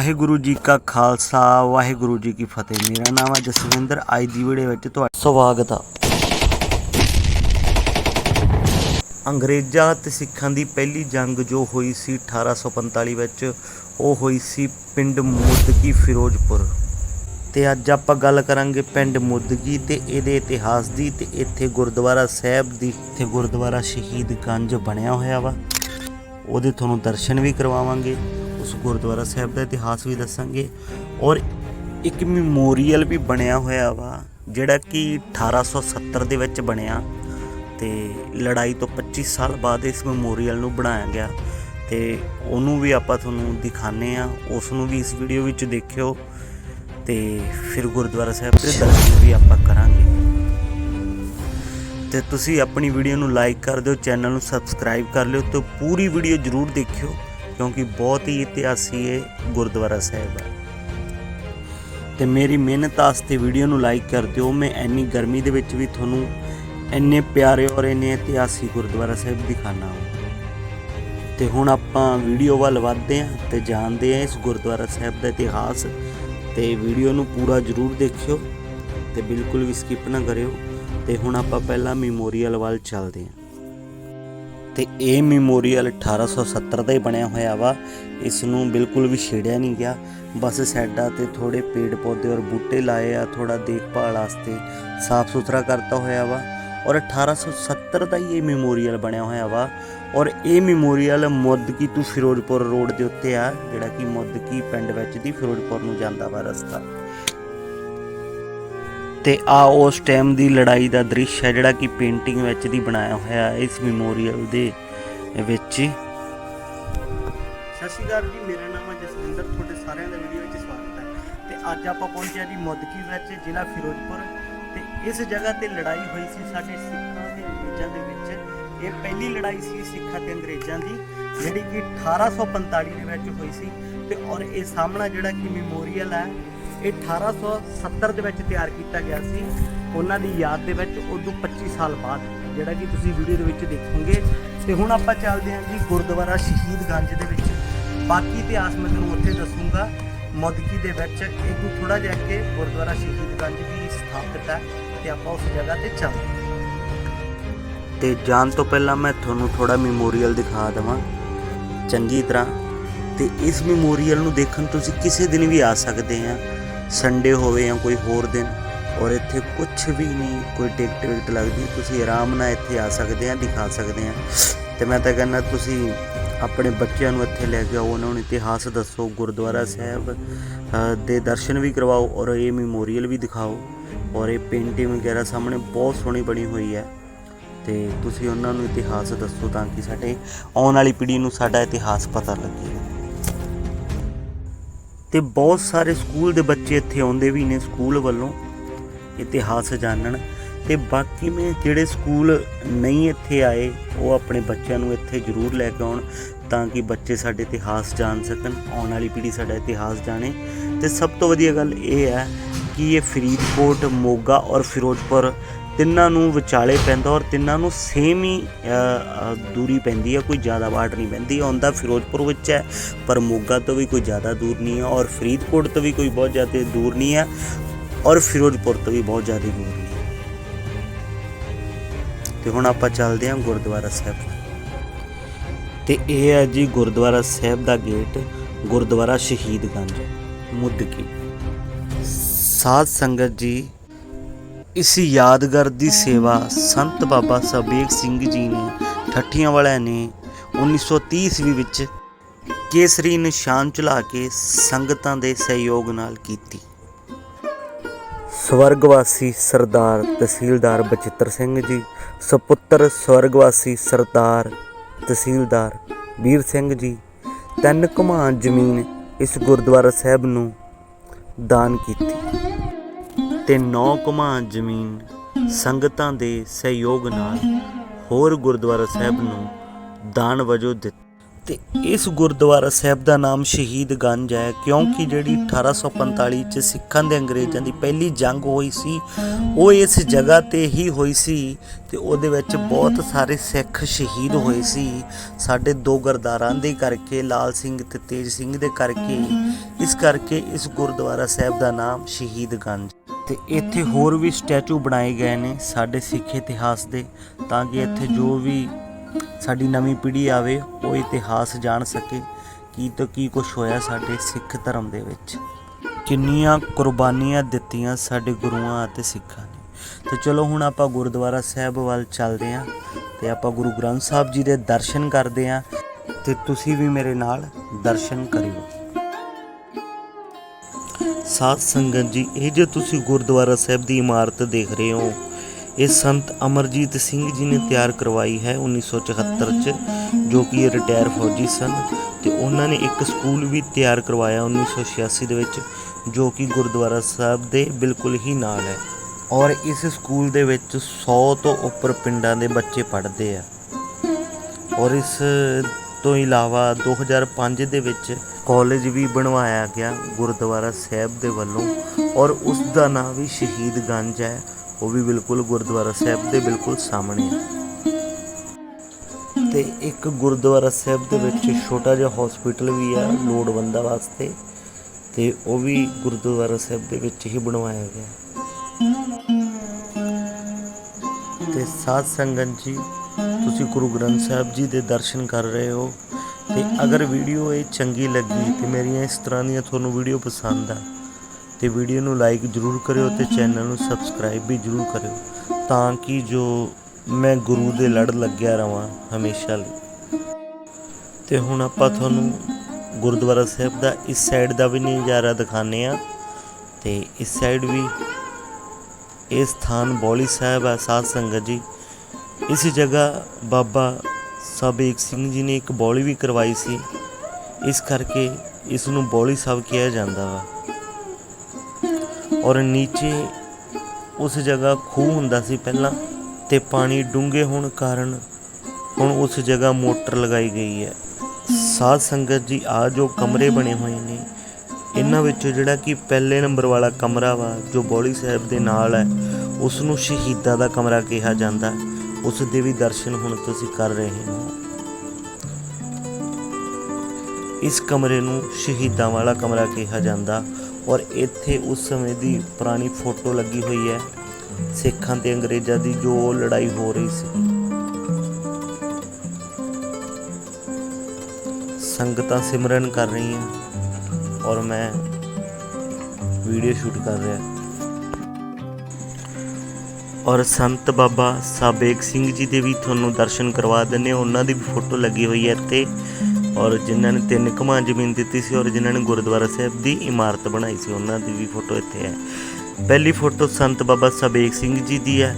ਵਾਹਿਗੁਰੂ ਜੀ ਕਾ ਖਾਲਸਾ, ਵਾਹਿਗੁਰੂ ਜੀ ਕੀ ਫਤਿਹ। ਮੇਰਾ ਨਾਮ ਹੈ ਜਸਵਿੰਦਰ। ਅੱਜ ਦੀ ਵੀਡੀਓ ਵਿੱਚ ਤੁਹਾਡਾ ਸਵਾਗਤ ਆ। ਅੰਗਰੇਜ਼ਾਂ ਤੇ ਸਿੱਖਾਂ ਦੀ ਪਹਿਲੀ ਜੰਗ ਜੋ ਹੋਈ ਸੀ 1845 ਵਿੱਚ, ਉਹ ਹੋਈ ਸੀ ਪਿੰਡ ਮੁੱਦਕੀ ਫਿਰੋਜ਼ਪੁਰ। ਤੇ ਅੱਜ ਆਪਾਂ ਗੱਲ ਕਰਾਂਗੇ ਪਿੰਡ ਮੁੱਦਕੀ ਤੇ ਇਹਦੇ ਇਤਿਹਾਸ ਦੀ ਤੇ ਇੱਥੇ ਗੁਰਦੁਆਰਾ ਸਾਹਿਬ ਦੀ। ਤੇ ਗੁਰਦੁਆਰਾ ਸ਼ਹੀਦ ਗੰਜ ਬਣਿਆ ਹੋਇਆ ਵਾ। ਉਹਦੇ ਤੁਹਾਨੂੰ ਦਰਸ਼ਨ ਵੀ ਕਰਵਾਵਾਂਗੇ। ਉਸ ਗੁਰਦੁਆਰਾ ਸਾਹਿਬ ਦਾ ਇਤਿਹਾਸ ਵੀ ਦੱਸਾਂਗੇ ਔਰ ਇੱਕ ਮੈਮੋਰੀਅਲ ਵੀ ਬਣਿਆ ਹੋਇਆ ਵਾ, ਜਿਹੜਾ ਕਿ 1870 ਦੇ ਵਿੱਚ ਬਣਿਆ ਤੇ ਲੜਾਈ ਤੋਂ 25 ਸਾਲ ਬਾਅਦ ਇਸ ਮੈਮੋਰੀਅਲ ਨੂੰ ਬਣਾਇਆ ਗਿਆ ਤੇ ਉਹਨੂੰ ਵੀ ਆਪਾਂ ਤੁਹਾਨੂੰ ਦਿਖਾਣੇ ਆ ਉਸ ਨੂੰ ਵੀ ਇਸ ਵੀਡੀਓ ਵਿੱਚ ਦੇਖਿਓ ਤੇ ਫਿਰ ਗੁਰਦੁਆਰਾ ਸਾਹਿਬ ਦੇ ਦਰਸ਼ਨ ਵੀ ਆਪਾਂ ਕਰਾਂਗੇ। ਤੇ ਤੁਸੀਂ ਆਪਣੀ ਵੀਡੀਓ ਨੂੰ ਲਾਈਕ ਕਰ ਦਿਓ, ਚੈਨਲ ਨੂੰ ਸਬਸਕ੍ਰਾਈਬ ਕਰ ਲਿਓ ਤੇ ਪੂਰੀ ਵੀਡੀਓ ਜਰੂਰ ਦੇਖਿਓ। ਕਿਉਂਕਿ ਬਹੁਤ ਹੀ ਇਤਿਹਾਸੀ ਇਹ ਗੁਰਦੁਆਰਾ ਸਾਹਿਬ ਹੈ ਤੇ ਮੇਰੀ ਮਿਹਨਤ ਆਸਤੇ ਵੀਡੀਓ ਨੂੰ ਲਾਈਕ ਕਰ ਦਿਓ। ਮੈਂ ਇੰਨੀ ਗਰਮੀ ਦੇ ਵਿੱਚ ਵੀ ਤੁਹਾਨੂੰ ਇੰਨੇ ਪਿਆਰੇ ਔਰ ਇੰਨੇ ਇਤਿਹਾਸੀ ਗੁਰਦੁਆਰਾ ਸਾਹਿਬ ਦਿਖਾਣਾ ਹਾਂ ਤੇ ਹੁਣ ਆਪਾਂ ਵੀਡੀਓ ਵੱਲ ਵਧਦੇ ਹਾਂ ਤੇ ਜਾਣਦੇ ਹਾਂ ਇਸ ਗੁਰਦੁਆਰਾ ਸਾਹਿਬ ਦਾ ਇਤਿਹਾਸ। ਤੇ ਵੀਡੀਓ ਨੂੰ ਪੂਰਾ ਜਰੂਰ ਦੇਖਿਓ ਤੇ ਬਿਲਕੁਲ ਵੀ ਸਕਿਪ ਨਾ ਕਰਿਓ। ਤੇ ਹੁਣ ਆਪਾਂ ਪਹਿਲਾਂ ਮੈਮੋਰੀਅਲ ਵੱਲ ਚੱਲਦੇ ਹਾਂ। ਤੇ ਇਹ ਮੈਮੋਰੀਅਲ 1870 ਦਾ ਹੀ ਬਣਿਆ ਹੋਇਆ ਵਾ। ਇਸ ਨੂੰ ਬਿਲਕੁਲ ਵੀ ਛੇੜਿਆ ਨਹੀਂ ਗਿਆ। ਬਸ ਸਾਈਡਾਂ ਤੇ ਥੋੜੇ ਪੇੜ ਪੌਦੇ ਔਰ ਬੂਟੇ ਲਾਏ ਆ ਥੋੜਾ ਦੇਖਭਾਲ ਵਾਸਤੇ ਸਾਫ਼ ਸੁਥਰਾ ਕਰਤਾ ਹੋਇਆ ਵਾ। ਔਰ 1870 ਦਾ ਹੀ ਇਹ ਮੈਮੋਰੀਅਲ ਬਣਿਆ ਹੋਇਆ ਵਾ। ਔਰ ਇਹ ਮੈਮੋਰੀਅਲ ਮੁੱਦਕੀ ਤੋਂ ਫਿਰੋਜ਼ਪੁਰ ਰੋਡ ਦੇ ਉੱਤੇ ਆ, ਜਿਹੜਾ ਕਿ ਮੁੱਦਕੀ ਪਿੰਡ ਵਿੱਚ ਦੀ ਫਿਰੋਜ਼ਪੁਰ ਨੂੰ ਜਾਂਦਾ ਵਾ ਰਸਤਾ। ਤੇ ਆ ਉਸ ਟਾਈਮ ਦੀ ਲੜਾਈ ਦਾ ਦ੍ਰਿਸ਼ ਹੈ ਜਿਹੜਾ ਕਿ ਪੇਂਟਿੰਗ ਵਿੱਚ ਦੀ ਬਣਾਇਆ ਹੋਇਆ ਹੈ, ਇਸ ਮੈਮੋਰੀਅਲ ਦੇ ਵਿੱਚ। ਸਤਿ ਸ਼੍ਰੀ ਅਕਾਲ ਜੀ, ਮੇਰਾ ਨਾਮ ਹੈ ਜਸਵਿੰਦਰ, ਤੁਹਾਡੇ ਸਾਰਿਆਂ ਦਾ ਵੀਡੀਓ ਵਿੱਚ ਸਵਾਗਤ ਹੈ। ਤੇ ਅੱਜ ਆਪਾਂ ਪਹੁੰਚੇ ਹਾਂ ਜੀ ਮੁੱਦਕੀ ਵਿੱਚ, ਜ਼ਿਲ੍ਹਾ ਫਿਰੋਜ਼ਪੁਰ। ਤੇ ਇਸ ਜਗ੍ਹਾ ਤੇ ਲੜਾਈ ਹੋਈ ਸੀ ਸਾਡੇ ਸਿੱਖਾਂ ਤੇ ਅੰਗਰੇਜ਼ਾਂ ਦੇ ਵਿੱਚ। ਇਹ ਪਹਿਲੀ ਲੜਾਈ ਸੀ ਸਿੱਖਾਂ ਤੇ ਅੰਗਰੇਜ਼ਾਂ ਦੀ, ਜਿਹੜੀ ਕਿ 1845 ਦੇ ਵਿੱਚ ਹੋਈ ਸੀ। ਤੇ ਔਰ ਇਹ ਸਾਹਮਣਾ ਜਿਹੜਾ ਕਿ ਮੈਮੋਰੀਅਲ ਹੈ ਇਹ 1870 ਦੇ ਵਿੱਚ ਤਿਆਰ ਕੀਤਾ ਗਿਆ ਸੀ। ਉਹਨਾਂ ਦੀ ਯਾਦ ਦੇ ਵਿੱਚ ਉਦੋਂ 25 ਸਾਲ ਬਾਅਦ, ਜਿਹੜਾ ਕਿ ਤੁਸੀਂ ਵੀਡੀਓ ਦੇ ਵਿੱਚ ਦੇਖੋਗੇ। ਤੇ ਹੁਣ ਆਪਾਂ ਚੱਲਦੇ ਹਾਂ ਜੀ ਗੁਰਦੁਆਰਾ ਸ਼ਹੀਦਗੰਜ ਦੇ ਵਿੱਚ। ਬਾਕੀ ਇਤਿਹਾਸ ਮੈਂ ਤੁਹਾਨੂੰ ਉੱਥੇ ਦੱਸੂਗਾ। ਮੁੱਦਕੀ ਦੇ ਵਿੱਚ ਇੱਕ ਤੋਂ ਥੋੜਾ ਜਿਹਾ ਅੱਗੇ ਗੁਰਦੁਆਰਾ ਸ਼ਹੀਦਗੰਜ ਵੀ ਸਥਾਪਿਤ ਹੈ ਤੇ ਆਪਾਂ ਉਸ ਜਗ੍ਹਾ ਤੇ ਚੱਲਦੇ ਹਾਂ। ਤੇ ਜਾਣ ਤੋਂ ਪਹਿਲਾਂ ਮੈਂ ਤੁਹਾਨੂੰ ਥੋੜਾ ਮੈਮੋਰੀਅਲ ਦਿਖਾ ਦਵਾਂ। ਚੰਗੀ ਤਰ੍ਹਾਂ। ਤੇ ਇਸ ਮੈਮੋਰੀਅਲ ਨੂੰ ਦੇਖਣ ਤੁਸੀਂ ਕਿਸੇ ਦਿਨ ਵੀ ਆ ਸਕਦੇ ਆ ਸੰਡੇ ਹੋਵੇ ਜਾਂ ਕੋਈ ਹੋਰ ਦਿਨ, ਔਰ ਇੱਥੇ ਕੁਝ ਵੀ ਨਹੀਂ, ਕੋਈ ਟਿਕਟ ਟਿਕਟ ਲੱਗਦੀ। ਤੁਸੀਂ ਆਰਾਮ ਨਾਲ ਇੱਥੇ ਆ ਸਕਦੇ ਆ, ਦਿਖਾ ਸਕਦੇ ਆ। ਤੇ ਮੈਂ ਤਾਂ ਕਹਿੰਦਾ, ਤੁਸੀਂ ਆਪਣੇ ਬੱਚਿਆਂ ਨੂੰ ਇੱਥੇ ਲੈ ਕੇ ਆਓ, ਉਹਨਾਂ ਨੂੰ ਇਤਿਹਾਸ ਦੱਸੋ, ਗੁਰਦੁਆਰਾ ਸਾਹਿਬ ਦੇ ਦਰਸ਼ਨ ਵੀ ਕਰਵਾਓ, ਔਰ ਇਹ ਮੈਮੋਰੀਅਲ ਵੀ ਦਿਖਾਓ। ਔਰ ਇਹ ਪੇਂਟਿੰਗ ਵਗੈਰਾ ਸਾਹਮਣੇ ਬਹੁਤ ਸੋਹਣੀ ਬਣੀ ਹੋਈ ਹੈ। ਤੇ ਤੁਸੀਂ ਉਹਨਾਂ ਨੂੰ ਇਤਿਹਾਸ ਦੱਸੋ ਤਾਂ ਕਿ ਸਾਡੇ ਆਉਣ ਵਾਲੀ ਪੀੜ੍ਹੀ ਨੂੰ ਸਾਡਾ ਇਤਿਹਾਸ ਪਤਾ ਲੱਗੇ। ਤੇ ਬਹੁਤ ਸਾਰੇ ਸਕੂਲ ਦੇ ਬੱਚੇ ਇੱਥੇ ਆਉਂਦੇ ਵੀ ਨੇ ਸਕੂਲ ਵੱਲੋਂ ਇਤਿਹਾਸ ਜਾਣਨ ਤੇ ਬਾਕੀ ਮੈਂ ਜਿਹੜੇ ਸਕੂਲ ਨਹੀਂ ਇੱਥੇ ਆਏ, ਉਹ ਆਪਣੇ ਬੱਚਿਆਂ ਨੂੰ ਇੱਥੇ ਜ਼ਰੂਰ ਲੈ ਕੇ ਆਉਣ ਤਾਂ ਕਿ ਬੱਚੇ ਸਾਡੇ ਇਤਿਹਾਸ ਜਾਣ ਸਕਣ, ਆਉਣ ਵਾਲੀ ਪੀੜ੍ਹੀ ਸਾਡਾ ਇਤਿਹਾਸ ਜਾਣੇ। ਤੇ ਸਭ ਤੋਂ ਵਧੀਆ ਗੱਲ ਇਹ ਹੈ ਕਿ ਇਹ ਫਰੀਦਕੋਟ, ਮੋਗਾ ਔਰ ਫਿਰੋਜ਼ਪੁਰ ਤਿੰਨਾਂ ਨੂੰ ਵਿਚਾਲੇ ਪੈਂਦਾ ਔਰ ਤਿੰਨਾਂ ਨੂੰ ਸੇਮ ਹੀ ਦੂਰੀ ਪੈਂਦੀ ਹੈ ਕੋਈ ਜ਼ਿਆਦਾ ਬਾਟ ਨਹੀਂ ਪੈਂਦੀ। ਆਉਂਦਾ ਫਿਰੋਜ਼ਪੁਰ ਵਿੱਚ ਹੈ, ਪਰ ਮੋਗਾ ਤੋਂ ਵੀ ਕੋਈ ਜ਼ਿਆਦਾ ਦੂਰ ਨਹੀਂ ਹੈ ਔਰ ਫਰੀਦਕੋਟ ਤੋਂ ਵੀ ਕੋਈ ਬਹੁਤ ਜ਼ਿਆਦਾ ਦੂਰ ਨਹੀਂ ਹੈ ਔਰ ਫਿਰੋਜ਼ਪੁਰ ਤੋਂ ਵੀ ਬਹੁਤ ਜ਼ਿਆਦਾ ਦੂਰ ਨਹੀਂ ਹੈ ਤੇ ਹੁਣ ਆਪਾਂ ਚੱਲਦੇ ਹਾਂ ਗੁਰਦੁਆਰਾ ਸਾਹਿਬ ਤੇ ਇਹ ਹੈ ਜੀ ਗੁਰਦੁਆਰਾ ਸਾਹਿਬ ਦਾ ਗੇਟ, ਗੁਰਦੁਆਰਾ ਸ਼ਹੀਦਗੰਜ ਮੁੱਦਕੀ। ਸਾਧ ਸੰਗਤ ਜੀ ਇਸ ਯਾਦਗਾਰ ਦੀ ਸੇਵਾ ਸੰਤ ਬਾਬਾ ਸਬੇਗ ਸਿੰਘ ਜੀ ਨੇ ਠੱਠੀਆਂ ਵਾਲਿਆਂ ਨੇ 1930 ਈਸਵੀ ਵਿੱਚ ਕੇਸਰੀ ਨਿਸ਼ਾਨ ਚਲਾ ਕੇ ਸੰਗਤਾਂ ਦੇ ਸਹਿਯੋਗ ਨਾਲ ਕੀਤੀ ਸਵਰਗਵਾਸੀ ਸਰਦਾਰ ਤਹਿਸੀਲਦਾਰ ਬਚਿੱਤਰ ਸਿੰਘ ਜੀ ਸੁਪੁੱਤਰ ਸਵਰਗਵਾਸੀ ਸਰਦਾਰ ਤਹਿਸੀਲਦਾਰ ਵੀਰ ਸਿੰਘ ਜੀ ਤਿੰਨ ਕਮਾਨ ਜ਼ਮੀਨ ਇਸ ਗੁਰਦੁਆਰਾ ਸਾਹਿਬ ਨੂੰ ਦਾਨ ਕੀਤੀ ਤੇ 9 ਕਮਾਨ ਜ਼ਮੀਨ ਸੰਗਤਾਂ ਦੇ ਸਹਿਯੋਗ ਨਾਲ ਹੋਰ ਗੁਰਦੁਆਰਾ ਸਾਹਿਬ ਨੂੰ ਦਾਨ ਵਜੋਂ ਦਿੱਤੀ ਤੇ ਇਸ ਗੁਰਦੁਆਰਾ ਸਾਹਿਬ ਦਾ ਨਾਮ ਸ਼ਹੀਦ ਗੰਜ ਹੈ, ਕਿਉਂਕਿ ਜਿਹੜੀ 1845 ਚ ਸਿੱਖਾਂ ਦੇ ਅੰਗਰੇਜ਼ਾਂ ਦੀ ਪਹਿਲੀ ਜੰਗ ਹੋਈ ਸੀ, ਉਹ ਇਸ ਜਗ੍ਹਾ ਤੇ ਹੀ ਹੋਈ ਸੀ ਤੇ ਉਹਦੇ ਵਿੱਚ ਬਹੁਤ ਸਾਰੇ ਸਿੱਖ ਸ਼ਹੀਦ ਹੋਏ ਸੀ। ਸਾਡੇ ਦੋ ਗਰਦਾਰਾਂ ਦੇ ਕਰਕੇ, ਲਾਲ ਸਿੰਘ ਤੇ ਤੇਜ ਸਿੰਘ ਦੇ ਕਰਕੇ, ਇਸ ਕਰਕੇ ਇਸ ਗੁਰਦੁਆਰਾ ਸਾਹਿਬ ਦਾ ਨਾਮ ਸ਼ਹੀਦ ਗੰਜ ਤੇ ਇੱਥੇ ਹੋਰ ਵੀ ਸਟੈਚੂ ਬਣਾਏ ਗਏ ਨੇ ਸਾਡੇ ਸਿੱਖ ਇਤਿਹਾਸ ਦੇ, ਤਾਂ ਕਿ ਇੱਥੇ ਜੋ ਵੀ ਸਾਡੀ ਨਵੀਂ ਪੀੜ੍ਹੀ ਆਵੇ, ਉਹ ਇਤਿਹਾਸ ਜਾਣ ਸਕੇ ਕੀ ਤੋਂ ਕੀ ਕੁਝ ਹੋਇਆ ਸਾਡੇ ਸਿੱਖ ਧਰਮ ਦੇ ਵਿੱਚ। ਕਿੰਨੀਆਂ ਕੁਰਬਾਨੀਆਂ ਦਿੱਤੀਆਂ ਸਾਡੇ ਗੁਰੂਆਂ ਅਤੇ ਸਿੱਖਾਂ ਨੇ। ਤੇ ਚਲੋ ਹੁਣ ਆਪਾਂ ਗੁਰਦੁਆਰਾ ਸਾਹਿਬ ਵੱਲ ਚੱਲਦੇ ਹਾਂ ਤੇ ਆਪਾਂ ਗੁਰੂ ਗ੍ਰੰਥ ਸਾਹਿਬ ਜੀ ਦੇ ਦਰਸ਼ਨ ਕਰਦੇ ਹਾਂ ਤੇ ਤੁਸੀਂ ਵੀ ਮੇਰੇ ਨਾਲ ਦਰਸ਼ਨ ਕਰਿਓ। ਸਾਧ ਸੰਗਤ ਜੀ, ਇਹ ਜੋ ਤੁਸੀਂ ਗੁਰਦੁਆਰਾ ਸਾਹਿਬ ਦੀ ਇਮਾਰਤ ਦੇਖ ਰਹੇ ਹੋ, ਇਹ ਸੰਤ ਅਮਰਜੀਤ ਸਿੰਘ ਜੀ ਨੇ ਤਿਆਰ ਕਰਵਾਈ ਹੈ 1974 ਚ, ਜੋ ਕਿ ਇਹ ਰਿਟਾਇਰ ਫੌਜੀ ਸਨ ਤੇ ਉਹਨਾਂ ਨੇ ਇੱਕ ਸਕੂਲ ਵੀ ਤਿਆਰ ਕਰਵਾਇਆ 1986 ਦੇ ਵਿੱਚ, ਜੋ ਕਿ ਗੁਰਦੁਆਰਾ ਸਾਹਿਬ ਦੇ ਬਿਲਕੁਲ ਹੀ ਨਾਲ ਹੈ। ਔਰ ਇਸ ਸਕੂਲ ਦੇ ਵਿੱਚ 100 ਤੋਂ ਉੱਪਰ ਪਿੰਡਾਂ ਦੇ ਬੱਚੇ ਪੜ੍ਹਦੇ ਆ। ਔਰ ਇਸ ਤੋਂ ਇਲਾਵਾ 2005 ਦੇ ਵਿੱਚ ਕਾਲਜ ਵੀ ਬਣਵਾਇਆ ਗਿਆ ਗੁਰਦੁਆਰਾ ਸਾਹਿਬ ਦੇ ਵੱਲੋਂ ਔਰ ਉਸ ਦਾ ਨਾਮ ਵੀ ਸ਼ਹੀਦ ਗੰਜ ਹੈ। ਉਹ ਵੀ ਬਿਲਕੁਲ ਗੁਰਦੁਆਰਾ ਸਾਹਿਬ ਦੇ ਬਿਲਕੁਲ ਸਾਹਮਣੇ ਹੈ। ਤੇ ਇੱਕ ਗੁਰਦੁਆਰਾ ਸਾਹਿਬ ਦੇ ਵਿੱਚ ਛੋਟਾ ਜਿਹਾ ਹਸਪੀਟਲ ਵੀ ਆ ਲੋੜਵੰਦਾਂ ਵਾਸਤੇ ਤੇ ਉਹ ਵੀ ਗੁਰਦੁਆਰਾ ਸਾਹਿਬ ਦੇ ਵਿੱਚ ਹੀ ਬਣਵਾਇਆ ਗਿਆ। ਤੇ ਸਾਧ ਸੰਗਤ ਜੀ ਤੁਸੀਂ ਗੁਰੂ ਗ੍ਰੰਥ ਸਾਹਿਬ ਜੀ ਦੇ ਦਰਸ਼ਨ ਕਰ ਰਹੇ ਹੋ ਤੇ ਅਗਰ ਵੀਡੀਓ ਇਹ ਚੰਗੀ ਲੱਗੀ ਤੇ ਮੇਰੀਆਂ ਇਸ ਤਰ੍ਹਾਂ ਦੀਆਂ ਤੁਹਾਨੂੰ ਵੀਡੀਓ ਪਸੰਦ ਆ ਤੇ ਵੀਡੀਓ ਨੂੰ ਲਾਈਕ ਜਰੂਰ ਕਰਿਓ ਤੇ ਚੈਨਲ ਨੂੰ ਸਬਸਕ੍ਰਾਈਬ ਵੀ ਜਰੂਰ ਕਰਿਓ ਤਾਂ ਕਿ ਜੋ ਮੈਂ ਗੁਰੂ ਦੇ ਲੜ ਲੱਗਿਆ ਰਵਾਂ ਹਮੇਸ਼ਾ ਲਈ। ਤੇ ਹੁਣ ਆਪਾਂ ਤੁਹਾਨੂੰ ਗੁਰਦੁਆਰਾ ਸਾਹਿਬ ਦਾ ਇਸ ਸਾਈਡ ਦਾ ਵੀ ਨਜ਼ਾਰਾ ਦਿਖਾਣੇ ਆ ਤੇ ਇਸ ਸਾਈਡ ਵੀ ਇਹ ਸਥਾਨ ਬੌਲੀ ਸਾਹਿਬ ਆ, ਸਾਧ ਸੰਗਤ ਜੀ। ਇਸ ਜਗ੍ਹਾ ਬਾਬਾ ਸਾਬੇਕ ਸਿੰਘ ਜੀ ਨੇ ਇੱਕ ਬੌਲੀ ਵੀ ਕਰਵਾਈ ਸੀ। ਇਸ ਕਰਕੇ ਇਸ ਨੂੰ ਬੌਲੀ ਸਾਹਿਬ ਕਿਹਾ ਜਾਂਦਾ ਵਾ। ਔਰ ਨੀਚੇ ਉਸ ਜਗ੍ਹਾ ਖੂਹ ਹੁੰਦਾ ਸੀ ਪਹਿਲਾਂ ਤੇ ਪਾਣੀ ਡੂੰਘੇ ਹੋਣ ਕਾਰਨ ਹੁਣ ਉਸ ਜਗ੍ਹਾ ਮੋਟਰ ਲਗਾਈ ਗਈ ਹੈ। ਸਾਧ ਸੰਗਤ ਜੀ, ਆ ਜੋ ਕਮਰੇ ਬਣੇ ਹੋਏ ਨੇ, ਇਹਨਾਂ ਵਿੱਚੋਂ ਜਿਹੜਾ ਕਿ ਪਹਿਲੇ ਨੰਬਰ ਵਾਲਾ ਕਮਰਾ ਵਾ, ਜੋ ਬੌਲੀ ਸਾਹਿਬ ਦੇ ਨਾਲ ਹੈ ਉਸ ਨੂੰ ਸ਼ਹੀਦਾਂ ਦਾ ਕਮਰਾ ਕਿਹਾ ਜਾਂਦਾ। ਉਸ ਦੇ ਵੀ ਦਰਸ਼ਨ ਹੁਣ ਤੁਸੀਂ ਕਰ ਰਹੇ ਹੋ। ਇਸ ਕਮਰੇ ਨੂੰ ਸ਼ਹੀਦਾਂ ਵਾਲਾ ਕਮਰਾ ਕਿਹਾ ਜਾਂਦਾ ਔਰ ਇੱਥੇ ਉਸ ਸਮੇਂ ਦੀ ਪੁਰਾਣੀ ਫੋਟੋ ਲੱਗੀ ਹੋਈ ਹੈ। ਸਿੱਖਾਂ ਤੇ ਅੰਗਰੇਜ਼ਾਂ ਦੀ ਜੋ ਲੜਾਈ ਹੋ ਰਹੀ ਸੀ। ਸੰਗਤਾਂ ਸਿਮਰਨ ਕਰ ਰਹੀਆਂ ਔਰ ਮੈਂ ਵੀਡੀਓ ਸ਼ੂਟ ਕਰ ਰਿਹਾ। ਔਰ ਸੰਤ ਬਾਬਾ ਸਾਬੇਕ ਸਿੰਘ ਜੀ ਦੇ ਵੀ ਤੁਹਾਨੂੰ ਦਰਸ਼ਨ ਕਰਵਾ ਦਿੰਨੇ ਉਹਨਾਂ ਦੀ ਵੀ ਫੋਟੋ ਲੱਗੀ ਹੋਈ ਹੈ ਇੱਥੇ। ਔਰ ਜਿਨ੍ਹਾਂ ਨੇ ਤਿੰਨ ਕਮਾਂ ਜ਼ਮੀਨ ਦਿੱਤੀ ਸੀ ਔਰ ਜਿਨ੍ਹਾਂ ਨੇ ਗੁਰਦੁਆਰਾ ਸਾਹਿਬ ਦੀ ਇਮਾਰਤ ਬਣਾਈ ਸੀ, ਉਹਨਾਂ ਦੀ ਵੀ ਫੋਟੋ ਇੱਥੇ ਹੈ। ਪਹਿਲੀ ਫੋਟੋ ਸੰਤ ਬਾਬਾ ਸਾਬੇਕ ਸਿੰਘ ਜੀ ਦੀ ਹੈ।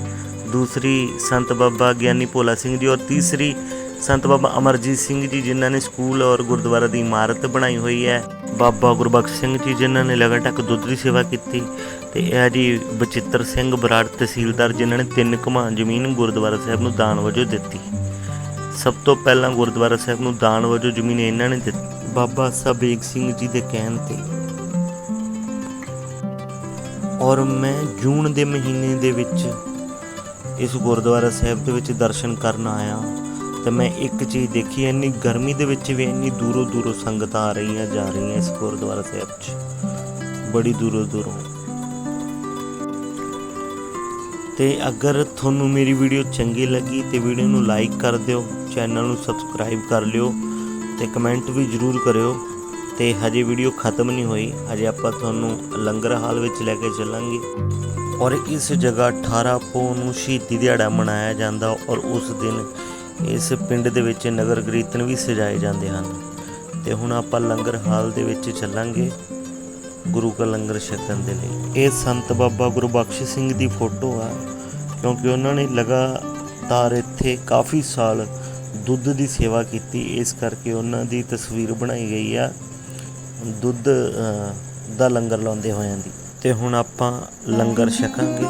ਦੂਸਰੀ ਸੰਤ ਬਾਬਾ ਗਿਆਨੀ ਭੋਲਾ ਸਿੰਘ ਜੀ ਔਰ ਤੀਸਰੀ ਸੰਤ ਬਾਬਾ ਅਮਰਜੀਤ ਸਿੰਘ ਜੀ, ਜਿਨ੍ਹਾਂ ਨੇ ਸਕੂਲ ਔਰ ਗੁਰਦੁਆਰਾ ਦੀ ਇਮਾਰਤ ਬਣਾਈ ਹੋਈ ਹੈ। ਬਾਬਾ ਗੁਰਬਖਸ਼ ਸਿੰਘ ਜੀ, ਜਿਨ੍ਹਾਂ ਨੇ ਲਗਾਤਾਰ ਦੁੱਧ ਦੀ ਸੇਵਾ ਕੀਤੀ। ਤੇ ਇਹ ਜੀ ਬਚਿੱਤਰ ਸਿੰਘ ਬਰਾੜ ਤਹਿਸੀਲਦਾਰ ਜਿਨ੍ਹਾਂ ਨੇ ਤਿੰਨ ਕਮਾਂ ਜ਼ਮੀਨ ਗੁਰਦੁਆਰਾ ਸਾਹਿਬ ਨੂੰ ਦਾਨ ਵਜੋਂ ਦਿੱਤੀ। ਸਭ ਤੋਂ ਪਹਿਲਾਂ ਗੁਰਦੁਆਰਾ ਸਾਹਿਬ ਨੂੰ ਦਾਨ ਵਜੋਂ ਜ਼ਮੀਨ ਇਹਨਾਂ ਨੇ ਦਿੱਤੀ। ਬਾਬਾ ਸਾਬੇਕ ਸਿੰਘ ਜੀ ਦੇ ਕਹਿਣ ਤੇ। ਔਰ ਮੈਂ ਜੂਨ ਦੇ ਮਹੀਨੇ ਦੇ ਵਿੱਚ ਇਸ ਗੁਰਦੁਆਰਾ ਸਾਹਿਬ ਦੇ ਵਿੱਚ ਦਰਸ਼ਨ ਕਰਨ ਆਇਆ। ਤੇ ਮੈਂ ਇੱਕ ਚੀਜ਼ ਦੇਖੀ, ਇੰਨੀ ਗਰਮੀ ਦੇ ਵਿੱਚ ਵੀ ਇੰਨੀ ਦੂਰੋਂ ਦੂਰੋਂ ਸੰਗਤਾਂ ਆ ਰਹੀਆਂ ਜਾ ਰਹੀਆਂ ਇਸ ਗੁਰਦੁਆਰਾ ਸਾਹਿਬ 'ਚ। ਬੜੀ ਦੂਰੋਂ ਦੂਰੋਂ ਤੇ ਅਗਰ ਤੁਹਾਨੂੰ ਮੇਰੀ ਵੀਡੀਓ ਚੰਗੀ ਲੱਗੀ ਤੇ ਵੀਡੀਓ ਨੂੰ ਲਾਈਕ ਕਰ ਦਿਓ, ਚੈਨਲ ਨੂੰ ਸਬਸਕ੍ਰਾਈਬ ਕਰ ਲਿਓ ਤੇ ਕਮੈਂਟ ਵੀ ਜਰੂਰ ਕਰਿਓ। ਤੇ ਹਜੇ ਵੀਡੀਓ ਖਤਮ ਨਹੀਂ ਹੋਈ, ਹਜੇ ਆਪਾਂ ਤੁਹਾਨੂੰ ਲੰਗਰ ਹਾਲ ਵਿੱਚ ਲੈ ਕੇ ਚੱਲਾਂਗੇ। ਔਰ ਇਸ ਜਗ੍ਹਾ 18 ਪੋ ਨੂੰ ਸ਼ਹੀਦੀ ਦਿਹਾੜਾ ਮਨਾਇਆ ਜਾਂਦਾ ਔਰ ਉਸ ਦਿਨ ਇਸ ਪਿੰਡ ਦੇ ਵਿੱਚ ਨਗਰ ਕੀਰਤਨ ਵੀ ਸਜਾਏ ਜਾਂਦੇ ਹਨ। ਤੇ ਹੁਣ ਆਪਾਂ ਲੰਗਰ ਹਾਲ ਦੇ ਵਿੱਚ ਚੱਲਾਂਗੇ। ਗੁਰੂ ਕਾ ਲੰਗਰ ਛਕਣ ਦੇ ਲਈ। ਇਹ ਸੰਤ ਬਾਬਾ ਗੁਰਬਖਸ਼ ਸਿੰਘ ਦੀ ਫੋਟੋ ਆ, ਕਿਉਂਕਿ ਉਹਨਾਂ ਨੇ ਲਗਾਤਾਰ ਇੱਥੇ ਕਾਫੀ ਸਾਲ ਦੁੱਧ ਦੀ ਸੇਵਾ ਕੀਤੀ। ਇਸ ਕਰਕੇ ਉਹਨਾਂ ਦੀ ਤਸਵੀਰ ਬਣਾਈ ਗਈ ਆ, ਦੁੱਧ ਦਾ ਲੰਗਰ ਲਾਉਂਦੇ ਹੋਇਆਂ ਦੀ। ਤੇ ਹੁਣ ਆਪਾਂ ਲੰਗਰ ਛਕਾਂਗੇ।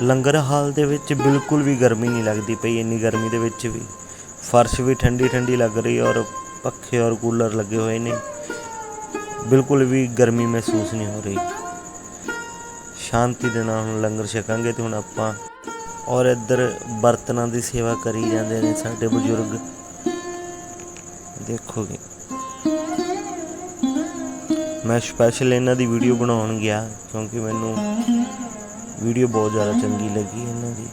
ਲੰਗਰ ਹਾਲ ਦੇ ਵਿੱਚ ਬਿਲਕੁਲ ਵੀ ਗਰਮੀ ਨਹੀਂ ਲੱਗਦੀ ਪਈ, ਇੰਨੀ ਗਰਮੀ ਦੇ ਵਿੱਚ ਵੀ। ਫਰਸ਼ ਵੀ ਠੰਡੀ ਠੰਡੀ ਲੱਗ ਰਹੀ ਔਰ ਪੱਖੇ ਔਰ ਕੂਲਰ ਲੱਗੇ ਹੋਏ ਨੇ। ਬਿਲਕੁਲ ਵੀ ਗਰਮੀ ਮਹਿਸੂਸ ਨਹੀਂ ਹੋ ਰਹੀ। ਸ਼ਾਂਤੀ ਦੇ ਨਾਲ ਹੁਣ ਲੰਗਰ ਛਕਾਂਗੇ ਤੇ ਹੁਣ ਆਪਾਂ ਔਰ ਇੱਧਰ ਬਰਤਨਾਂ ਦੀ ਸੇਵਾ ਕਰੀ ਜਾਂਦੇ ਨੇ ਸਾਡੇ ਬਜ਼ੁਰਗ। ਦੇਖੋਗੇ। ਮੈਂ ਸਪੈਸ਼ਲ ਇਹਨਾਂ ਦੀ ਵੀਡੀਓ ਬਣਾਉਣ ਗਿਆ ਕਿਉਂਕਿ ਮੈਨੂੰ ਵੀਡੀਓ ਬਹੁਤ ਜ਼ਿਆਦਾ ਚੰਗੀ ਲੱਗੀ ਇਹਨਾਂ ਦੀ।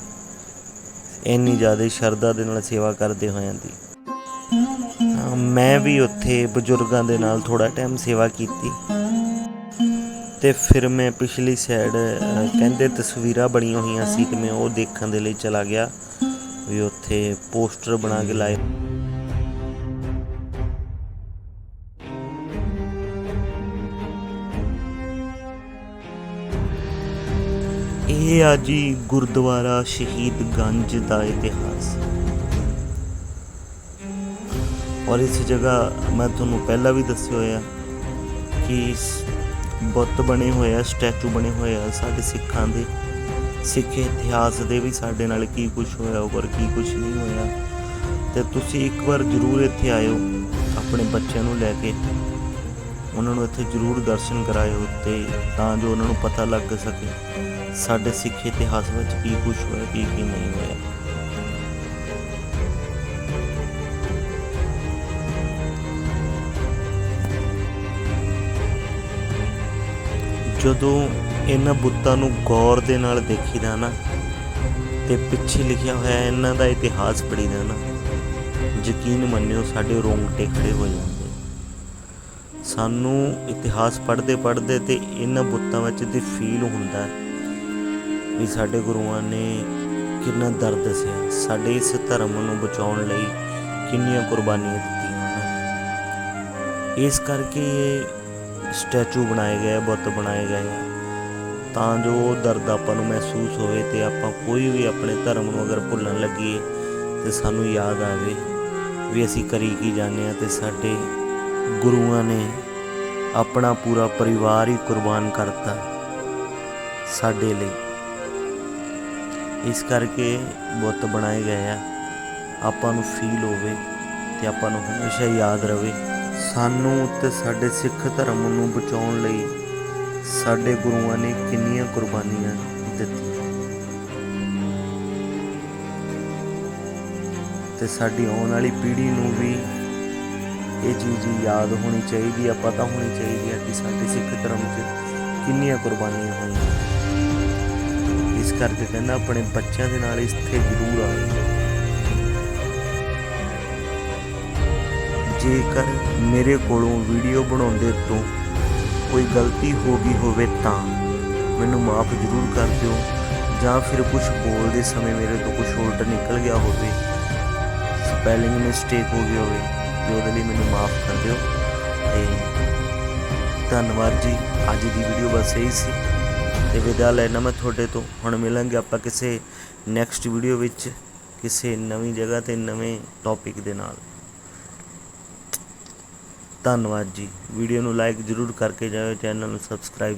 ਇੰਨੀ ਜ਼ਿਆਦਾ ਸ਼ਰਧਾ ਦੇ ਨਾਲ ਸੇਵਾ ਕਰਦੇ ਹੋਇਆਂ ਦੀ। ਮੈਂ ਵੀ ਉੱਥੇ ਬਜ਼ੁਰਗਾਂ ਦੇ ਨਾਲ ਥੋੜਾ ਟਾਈਮ ਸੇਵਾ ਕੀਤੀ। ਤੇ ਫਿਰ ਮੈਂ ਪਿਛਲੀ ਸਾਈਡ ਕਹਿੰਦੇ ਤਸਵੀਰਾਂ ਬਣੀਆਂ ਹੋਈਆਂ ਸੀ ਤੇ ਮੈਂ ਉਹ ਦੇਖਣ ਦੇ ਲਈ ਚਲਾ ਗਿਆ ਵੀ ਉੱਥੇ ਪੋਸਟਰ ਬਣਾ ਕੇ ਲਾਏ। ਇਹ ਆ ਜੀ ਗੁਰਦੁਆਰਾ ਸ਼ਹੀਦ ਗੰਜ ਦਾ ਇਤਿਹਾਸ। ਔਰ ਇਸ ਜਗ੍ਹਾ ਮੈਂ ਤੁਹਾਨੂੰ ਪਹਿਲਾਂ ਵੀ ਦੱਸਿਆ ਹੋਇਆ ਕਿ ਬੁੱਤ ਬਣੇ ਹੋਏ ਆ, ਸਟੈਚੂ ਬਣੇ ਹੋਏ ਆ ਸਾਡੇ ਸਿੱਖਾਂ ਦੇ। ਸਿੱਖ ਇਤਿਹਾਸ ਦੇ ਵੀ ਸਾਡੇ ਨਾਲ ਕੀ ਕੁਝ ਹੋਇਆ ਔਰ ਕੀ ਕੁਝ ਨਹੀਂ ਹੋਇਆ। ਤੇ ਤੁਸੀਂ ਇੱਕ ਵਾਰ ਜ਼ਰੂਰ ਇੱਥੇ ਆਇਓ, ਆਪਣੇ ਬੱਚਿਆਂ ਨੂੰ ਲੈ ਕੇ। ਉਹਨਾਂ ਨੂੰ ਇੱਥੇ ਜ਼ਰੂਰ ਦਰਸ਼ਨ ਕਰਾਇਓ ਤੇ ਤਾਂ ਜੋ ਉਹਨਾਂ ਨੂੰ ਪਤਾ ਲੱਗ ਸਕੇ ਸਾਡੇ ਸਿੱਖ ਇਤਿਹਾਸ ਵਿੱਚ ਕੀ ਕੁਝ ਹੋਇਆ, ਕੀ ਕੀ ਨਹੀਂ ਹੋਇਆ। ਜਦੋਂ ਇਹਨਾਂ ਬੁੱਤਾਂ ਨੂੰ ਗੌਰ ਦੇ ਨਾਲ ਦੇਖੀਦਾ ਨਾ, ਤੇ ਪਿੱਛੇ ਲਿਖਿਆ ਹੋਇਆ ਇਹਨਾਂ ਦਾ ਇਤਿਹਾਸ ਪੜੀਦਾ ਨਾ, ਯਕੀਨ ਮੰਨਿਓ ਸਾਡੇ ਰੋਂਗਟੇ ਖੜੇ ਹੋ ਜਾਂਦੇ ਸਾਨੂੰ ਇਤਿਹਾਸ ਪੜ੍ਹਦੇ ਪੜ੍ਹਦੇ ਤੇ ਇਹਨਾਂ ਬੁੱਤਾਂ ਵਿੱਚ ਤੇ ਫੀਲ ਹੁੰਦਾ ਵੀ ਸਾਡੇ ਗੁਰੂਆਂ ਨੇ ਕਿੰਨਾ ਦਰਦ ਦੱਸਿਆ, ਸਾਡੇ ਇਸ ਧਰਮ ਨੂੰ ਬਚਾਉਣ ਲਈ ਕਿੰਨੀਆਂ ਕੁਰਬਾਨੀਆਂ ਦਿੱਤੀਆਂ ਉਹਨਾਂ ਨੇ। ਇਸ ਕਰਕੇ ਇਹ ਸਟੈਚੂ ਬਣਾਏ ਗਏ ਆ, ਬੁੱਤ ਬਣਾਏ ਗਏ। ਆ ਤਾਂ ਜੋ ਉਹ ਦਰਦ ਆਪਾਂ ਨੂੰ ਮਹਿਸੂਸ ਹੋਵੇ ਤੇ ਆਪਾਂ ਕੋਈ ਵੀ ਆਪਣੇ ਧਰਮ ਨੂੰ ਅਗਰ ਭੁੱਲਣ ਲੱਗੀਏ ਤੇ ਸਾਨੂੰ ਯਾਦ ਆਵੇ ਵੀ ਅਸੀਂ ਕਰੀ ਕੀ ਜਾਂਦੇ ਆ ਤੇ ਸਾਡੇ ਗੁਰੂਆਂ ਨੇ ਆਪਣਾ ਪੂਰਾ ਪਰਿਵਾਰ ਹੀ ਕੁਰਬਾਨ ਕਰਤਾ ਸਾਡੇ ਲਈ। ਇਸ ਕਰਕੇ ਬੁੱਤ ਬਣਾਏ ਗਏ ਆ। ਆਪਾਂ ਨੂੰ ਫੀਲ ਹੋਵੇ ਤੇ ਆਪਾਂ ਨੂੰ ਹਮੇਸ਼ਾ ਯਾਦ ਰਵੇ। ਸਾਨੂੰ ਤੇ ਸਾਡੇ ਸਿੱਖ ਧਰਮ ਨੂੰ ਬਚਾਉਣ ਲਈ ਸਾਡੇ ਗੁਰੂਆਂ ਨੇ ਕਿੰਨੀਆਂ ਕੁਰਬਾਨੀਆਂ ਦਿੱਤੀਆਂ। ਤੇ ਸਾਡੀ ਆਉਣ ਵਾਲੀ ਪੀੜ੍ਹੀ ਨੂੰ ਵੀ ਇਹ ਚੀਜ਼ ਯਾਦ ਹੋਣੀ ਚਾਹੀਦੀ ਆ ਪਤਾ ਹੋਣੀ ਚਾਹੀਦੀ ਆ ਕਿ ਸਾਡੇ ਸਿੱਖ ਧਰਮ 'ਚ ਕਿੰਨੀਆਂ ਕੁਰਬਾਨੀਆਂ ਹੋਈਆਂ। ਇਸ ਕਰਕੇ ਕਹਿੰਦਾ ਆਪਣੇ ਬੱਚਿਆਂ ਦੇ ਨਾਲ ਇੱਥੇ ਜ਼ਰੂਰ ਆਓ। ਜੇਕਰ ਮੇਰੇ ਕੋਲੋਂ ਵੀਡੀਓ ਬਣਾਉਂਦੇ ਤੋਂ ਕੋਈ ਗਲਤੀ ਹੋ ਗਈ ਹੋਵੇ ਤਾਂ ਮੈਨੂੰ ਮਾਫ ਜ਼ਰੂਰ ਕਰ ਦਿਓ ਜਾਂ ਫਿਰ ਕੁਝ ਬੋਲਦੇ ਸਮੇਂ ਮੇਰੇ ਤੋਂ ਕੁਝ ਉਲਟ ਨਿਕਲ ਗਿਆ ਹੋਵੇ ਸਪੈਲਿੰਗ ਮਿਸਟੇਕ ਹੋ ਗਈ ਹੋਵੇ, ਤੇ ਉਹਦੇ ਲਈ ਮੈਨੂੰ ਮਾਫ ਕਰ ਦਿਓ। ਤੇ ਧੰਨਵਾਦ ਜੀ, ਅੱਜ ਦੀ ਵੀਡੀਓ ਬਸ ਇਹੀ ਸੀ। ਤੇ ਵਿਦਾ ਲੈਣਾ ਮੈਂ ਤੁਹਾਡੇ ਤੋਂ। ਹੁਣ ਮਿਲਾਂਗੇ ਆਪਾਂ ਕਿਸੇ ਨੈਕਸਟ ਵੀਡੀਓ ਵਿੱਚ, ਕਿਸੇ ਨਵੀਂ ਜਗ੍ਹਾ ਤੇ ਨਵੇਂ ਟੌਪਿਕ ਦੇ ਨਾਲ। ਧੰਨਵਾਦ ਜੀ। ਵੀਡੀਓ ਨੂੰ ਲਾਈਕ ਜ਼ਰੂਰ ਕਰਕੇ ਜਾਇਓ ਚੈਨਲ ਨੂੰ ਸਬਸਕ੍ਰਾਈਬ